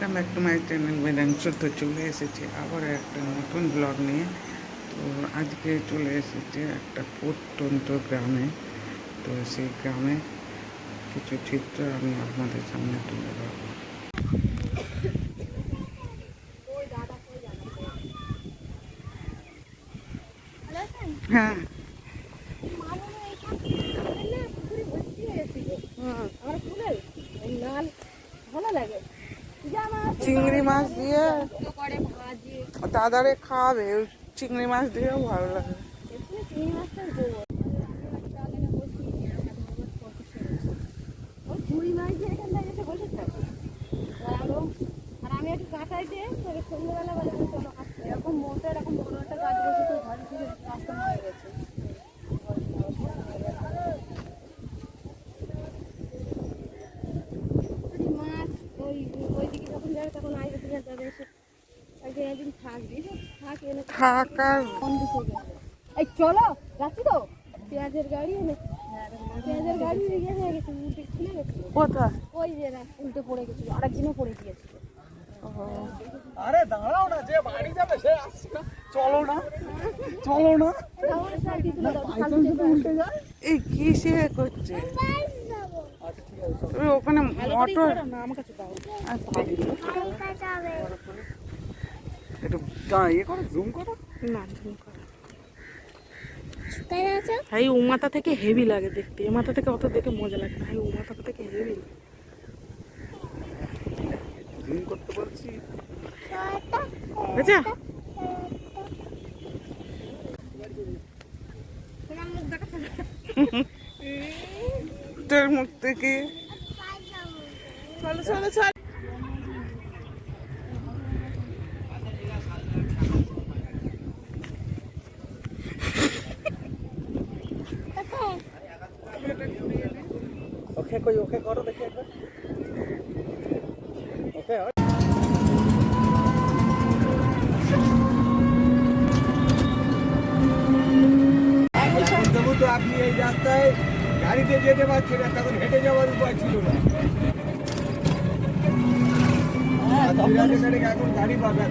Welcome back to my channel Vedansh তো চলে এসেছি আবার একটা নতুন ব্লগ নিয়ে। তো আজকে চলে এসেছি একটা প্রত্যন্ত গ্রামে। তো সেই গ্রামে কিছু চিত্র আমি আপনাদের সামনে তুলে ধরবো। হ্যাঁ। ভালো লাগে চিংড়ি মাছ দিয়ে দাদারে খাওয়াবে চিংড়ি মাছ দিয়েও ভালো লাগে। এরকম মোটে এরকম বড় একটা গাছ বসে তো ঘরে থেকে রাস্তা হয়ে গেছে যদি মাছ ওই ওইদিকে যখন যাবে তখন আসবে তুমি আর যাবে এসে একদিন একদিন থাকবি থাক এনে থাকার। এই চলো যাচ্ছি তো। পেঁয়াজের গাড়ি এনে পেঁয়াজের গাড়ি ইয়ে হয়ে গেছে উল্টে খুলে গেছে। কোথায়? ওই যে না উল্টে পড়ে গেছিল আরেকদিনও পড়ে গিয়েছিল। আরে দাঁড়াও না যে বাড়ি যাবে সে আসছে না। চলো না চলো না। এই কি সে করছে তুমি ওখানে মোটর না আমার কাছে দাও একটু ইয়ে করো জুম করো। না এই ও মাথা থেকে হেভি লাগে দেখতে। এ মাথা থেকে অত দেখে মজা লাগে না। এই ও থেকে হেভি জুম করতে বলছি। বুঝছ তোর মুখ থেকে। চলো চলো চলো। ওকে কই ওকে করো দেখি একবার। ওকে তো আপনি এই রাস্তায় গাড়িতে যেতে পারছি না তখন হেঁটে যাওয়ার উপায় ছিল না। এখন গাড়ি পাবেন